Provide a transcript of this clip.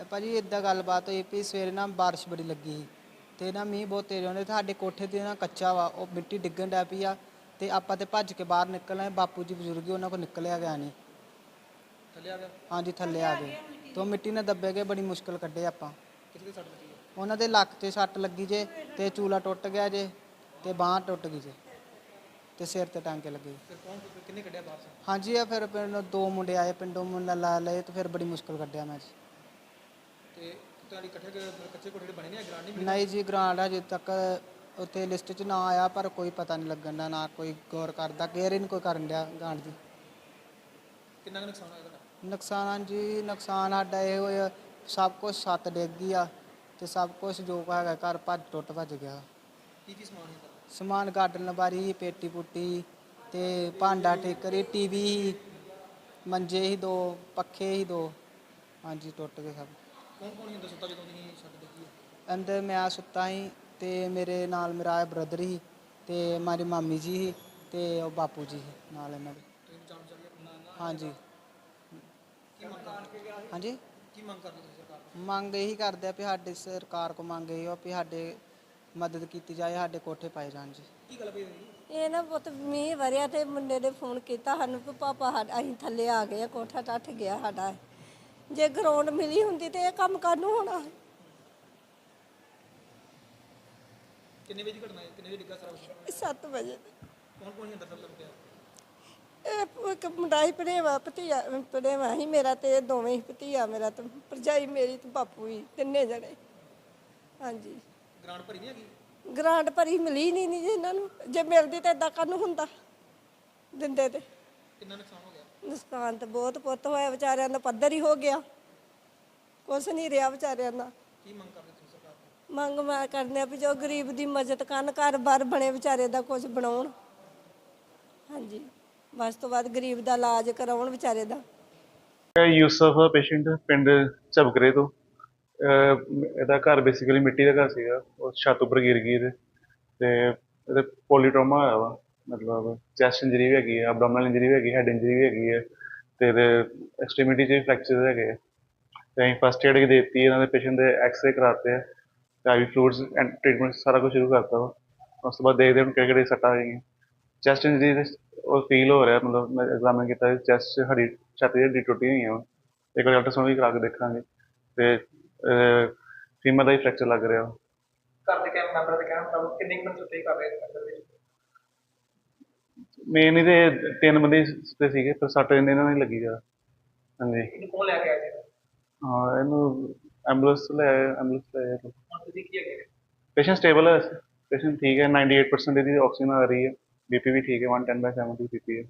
ਭਾਜੀ ਇਦਾਂ ਗੱਲਬਾਤ ਹੋਈ ਵੀ ਸਵੇਰੇ ਨਾ ਬਾਰਿਸ਼ ਬੜੀ ਲੱਗੀ ਸੀ ਤੇ ਨਾ ਮੀਂਹ ਬਹੁਤ ਤੇਜ਼ ਆਉਂਦੇ ਸਾਡੇ ਕੋਠੇ ਤੇ ਨਾ ਕੱਚਾ ਵਾ ਉਹ ਮਿੱਟੀ ਡਿੱਗਣ ਡੈ ਪਈ ਆ ਤੇ ਆਪਾਂ ਤੇ ਭੱਜ ਕੇ ਬਾਹਰ ਨਿਕਲਣਾ ਬਾਪੂ ਜੀ ਬਜ਼ੁਰਗ ਹੀ ਉਹਨਾਂ ਕੋਲ ਨਿਕਲਿਆ ਗਿਆ ਨਹੀਂ ਥੱਲੇ ਆ ਗਿਆ? ਹਾਂਜੀ ਥੱਲੇ ਆ ਗਏ। ਤੇ ਮਿੱਟੀ ਨਾਲ ਦੱਬੇ ਗਏ ਬੜੀ ਮੁਸ਼ਕਲ ਕੱਢੇ ਆਪਾਂ। ਕਿੱਥੇ ਦੀ ਸੱਟ ਲੱਗੀ ਹੈ ਉਹਨਾਂ ਦੇ ਲੱਕ ਤੇ ਸੱਟ ਲੱਗੀ ਜੇ ਤੇ ਚੂਲਾ ਟੁੱਟ ਗਿਆ ਜੇ ਤੇ ਬਾਂਹ ਟੁੱਟ ਗਈ ਜੇ ਤੇ ਸਿਰ ਤੇ ਟਾਂਕੇ ਲੱਗੇ। ਫਿਰ ਕੌਣ ਕਿੰਨੇ ਕੱਢਿਆ ਬਾਹਰ ਹਾਂਜੀ ਆ ਫਿਰ ਪਿੰਡ ਦੋ ਮੁੰਡੇ ਆਏ ਪਿੰਡੋਂ ਮੁੰਡਾ ਲਾ ਲਏ ਤੇ ਫਿਰ ਬੜੀ ਮੁਸ਼ਕਲ ਕੱਢਿਆ ਮੈਂ ਜੀ। ਤੇ ਤੁਹਾਡੀ ਇਕੱਠੇ ਕ- ਕੱਚੇ ਕੋਠੇ ਜਿਹੜੇ ਬਣੇ ਨੇ ਗ੍ਰਾਂਡ ਨਹੀਂ ਨਹੀਂ ਜੀ ਗ੍ਰਾਂਟ ਅਜੇ ਤੱਕ ਉੱਥੇ ਲਿਸਟ 'ਚ ਨਾ ਆਇਆ ਪਰ ਕੋਈ ਪਤਾ ਨਹੀਂ ਲੱਗਣ ਦਾ ਨਾ ਕੋਈ ਗੌਰ ਕਰਦਾ ਕੇਅਰ ਹੀ ਨਹੀਂ ਕੋਈ ਕਰਨ ਡਿਆ ਗਾਂਡ ਦੀ। ਕਿੰਨਾ ਕੁ ਨੁਕਸਾਨ ਹੋਇਆ ਤੁਹਾਡਾ? ਨੁਕਸਾਨ ਜੀ ਨੁਕਸਾਨ ਸਾਡਾ ਇਹ ਹੋਇਆ ਸਭ ਕੁਝ ਛੱਤ ਡਿੱਗ ਗਈ ਆ ਤੇ ਸਭ ਕੁਝ ਜੋ ਹੈਗਾ ਘਰ ਭੱਜ ਟੁੱਟ ਭੱਜ ਗਿਆ। ਕੀ ਕੀ ਸਮਾਨ ਹੈ ਸਮਾਨ ਗਾਰਡਨ ਲਬਾਰੀ ਪੇਟੀ ਪੁੱਟੀ ਤੇ ਭਾਂਡਾ ਟੇਕਰੀ ਟੀਵੀ ਮੰਜੇ ਹੀ ਦੋ ਪੱਖੇ ਹੀ ਦੋ ਹਾਂਜੀ ਟੁੱਟ ਗਏ ਸਭ। ਕੌਣ ਕੌਣ ਹੁੰਦਾ ਸੁੱਤਾ ਜਦੋਂ ਤੁਸੀਂ ਛੱਡ ਦਿੱਤੀ ਹੈ? ਅੰਦਰ ਮੈਂ ਸੁੱਤਾ ਸੀ ਤੇ ਮੇਰੇ ਨਾਲ ਮੇਰਾ ਬ੍ਰਦਰ ਸੀ ਤੇ ਮੇਰੀ ਮਾਮੀ ਜੀ ਸੀ ਤੇ ਉਹ ਬਾਪੂ ਜੀ ਸੀ ਨਾਲ ਇਹਨਾਂ ਦੇ। ਤੁਸੀਂ ਜਾਣ ਚੱਲ ਗਿਆ ਹਾਂਜੀ। ਕੀ ਮੰਗ ਕਰਦੇ ਹਾਂਜੀ? ਕੀ ਮੰਗ ਕਰਦੇ ਤੁਸੀਂ ਸਰਕਾਰ ਤੋਂ? ਮੰਗ ਇਹੀ ਕਰਦੇ ਆ ਵੀ ਸਾਡੇ ਸਰਕਾਰ ਕੋ ਮੰਗ ਇਹ ਵੀ ਸਾਡੇ ਮਦਦ ਕੀਤੀ ਜਾਏ ਸਾਡੇ ਕੋਠੇ ਪਾਏ ਜਾਣ ਜੀ। ਕੀ ਗੱਲ ਪਈ ਹੋਈ? ਇਹ ਨਾ ਪੁੱਤ ਮੀਂਹ ਵਰਿਆ ਤੇ ਮੁੰਡੇ ਨੇ ਫੋਨ ਕੀਤਾ ਸਾਨੂੰ ਕਿ ਪਾਪਾ ਸਾਡਾ ਅਸੀਂ ਥੱਲੇ ਆ ਗਏ ਆ ਕੋਠਾ ਟੱਟ ਗਿਆ ਸਾਡਾ। ਜੇ ਗਰਾਊਂਡ ਮਿਲੀ ਹੁੰਦੀ ਤੇ ਇਹ ਕੰਮ ਕਾਹਨੂੰ ਹੋਣਾ? ਸੀ? ਕਿੰਨੇ ਵਜੇ ਦੀ ਘਟਨਾ ਹੈ ਕਿੰਨੇ ਵਜੇ ਡਿੱਗਾ ਸਾਰਾ ਕੁਛ? ਸੱਤ ਵਜੇ। ਤੇ। ਕੌਣ ਕੌਣ ਅੰਦਰ ਸਭ ਲੱਗ ਪਿਆ ਇਹ ਇੱਕ ਮੁੰਡਾ ਹੀ ਭਣੇਵਾ ਭਤੀਆ ਭਣੇਵਾ ਹੀ ਮੇਰਾ ਤੇ ਇਹ ਦੋਵੇਂ ਹੀ ਭਤੀਆ ਮੇਰਾ ਤੇ ਭਰਜਾਈ ਮੇਰੀ ਤੇ ਬਾਪੂ ਹੀ ਤਿੰਨੇ ਜਣੇ। ਹਾਂਜੀ। ਗ੍ਰਾਂਡ ਭਰੀ ਨਹੀਂ ਹੈਗੀ? ਗ੍ਰਾਂਟ ਭਰੀ ਮਿਲੀ ਨਹੀਂ ਜੀ ਇਹਨਾਂ ਨੂੰ। ਜੇ ਮਿਲਦੀ ਤਾਂ ਇਦਾਂ ਕਾਹਨੂੰ ਹੁੰਦਾ? ਦਿੰਦੇ ਤੇ। ਕਿੰਨਾ ਨੁਕਸਾਨ ਨੁਕਸਾਨ ਤਾਂ ਬਹੁਤ ਪੁੱਤ ਹੋਇਆ ਵਿਚਾਰਿਆਂ ਦਾ ਪੱਧਰ ਹੀ ਹੋ ਗਿਆ। ਕੁਛ ਨਹੀਂ ਰਿਹਾ ਵਿਚਾਰਿਆਂ ਦਾ। ਕੀ ਮੰਗ ਕਰਦੇ ਤੁਸੀਂ ਸਰਕਾਰ ਤੋਂ? ਮੰਗ ਮੈਂ ਕਰਨੇ ਆ ਵੀ ਜੋ ਗਰੀਬ ਦੀ ਮਦਦ ਕਰਨ ਘਰ-ਬਾਰ ਬਣੇ ਵਿਚਾਰੇ ਦਾ ਕੁਝ ਬਣਾਉਣ। ਹਾਂਜੀ। ਬਸ ਤੋਂ ਬਾਅਦ ਗਰੀਬ ਦਾ ਇਲਾਜ ਕਰਾਉਣ ਵਿਚਾਰੇ ਦਾ। ਹੈ ਯੂਸਫ ਪੇਸ਼ੈਂਟ ਪਿੰਡ ਝਬਕਰੇ ਤੋਂ। ਅਹ ਇਹਦਾ ਘਰ ਬੇਸਿਕਲੀ ਮਿੱਟੀ ਦਾ ਘਰ ਸੀਗਾ ਉਹ ਛੱਤ ਉੱਪਰ ਗਿਰ ਗਈ ਇਹਦੇ। ਤੇ ਇਹਦੇ ਪੋਲੀਟ੍ਰੋਮਾ ਹੋਇਆ ਵਾ। ਮਤਲਬ ਚੈਸਟ ਇੰਜਰੀ ਵੀ ਹੈਗੀ ਹੈ ਅਬਡੋਮਨਲ ਇੰਜਰੀ ਵੀ ਹੈਗੀ ਹੈਡ ਇੰਜਰੀ ਵੀ ਹੈਗੀ ਹੈ ਤੇ ਐਕਸਟ੍ਰੀਮਿਟੀ 'ਚ ਫ੍ਰੈਕਚਰ ਹੈਗੇ ਆ। ਤੇ ਅਸੀਂ ਫਸਟ ਏਡ ਦੇ ਦਿੱਤੀ, ਇਹਨਾਂ ਦੇ ਪੇਸ਼ੈਂਟ ਦੇ ਐਕਸਰੇ ਕਰਾਤੇ ਆ, ਤੇ ਫਲੂਇਡਸ ਐਂਡ ਟ੍ਰੀਟਮੈਂਟ ਸਾਰਾ ਕੁਝ ਸ਼ੁਰੂ ਕਰਤਾ ਵਾ। ਉਸ ਤੋਂ ਬਾਅਦ ਦੇਖਦੇ ਹਾਂ ਕਿਹੜੇ ਕਿਹੜੇ ਸੱਟਾਂ ਹੈਗੀਆਂ। ਚੈਸਟ ਇੰਜਰੀ ਉਹ ਫੀਲ ਹੋ ਰਿਹਾ, ਮਤਲਬ ਮੈਂ ਐਗਜ਼ਾਮਿਨ ਕੀਤਾ ਚੈਸਟ ਹੱਡੀ ਛਾਤੀ ਦੀ ਟੁੱਟੀ ਹੋਈ ਆ ਇੱਕ ਵਾਰ ਅਲਟਰਾਸਾਊਂਡ ਵੀ ਕਰਾ ਕੇ ਦੇਖਾਂਗੇ। ਤੇ ਫੀਮਰ ਦਾ ਹੀ ਫ੍ਰੈਕਚਰ ਲੱਗ ਰਿਹਾ ਘਰ ਦੇ ਕਹਿਣ ਮੈਂਬਰ ਦੇ ਕਹਿਣ ਮੁਤਾਬਕ ਕਿੰਨੇ ਕੁ ਬੰਦੇ ਕਰ ਰਹੇ ਨੇ ਮੇਨ ਇਹਦੇ ਤਿੰਨ ਬੰਦੇ ਤੇ ਸੀਗੇ ਪਰ ਸੱਟ ਇਹਨਾਂ ਹੀ ਲੱਗੀ ਜਾ ਹਾਂਜੀ। ਇਹਨੂੰ ਕੌਣ ਲੈ ਕੇ ਆਇਆ ਜੀ ਹਾਂ ਇਹਨੂੰ ਐਂਬੂਲੈਂਸ ਲੈ ਐਂਬੂਲੈਂਸ ਲੈ ਆਏ ਹੁਣ ਤੁਸੀਂ ਕੀ ਹੈਗੇ ਪੇਸ਼ੈਂਟ ਸਟੇਬਲ ਹੈ ਪੇਸ਼ੈਂਟ ਠੀਕ ਹੈ 98% ਇਹਦੀ ਆਕਸੀਜਨ ਆ ਰਹੀ ਹੈ ਬੀਪੀ ਵੀ ਠੀਕ ਹੈ 110 ਬਾਈ 70 ਬੀਪੀ ਹੈ।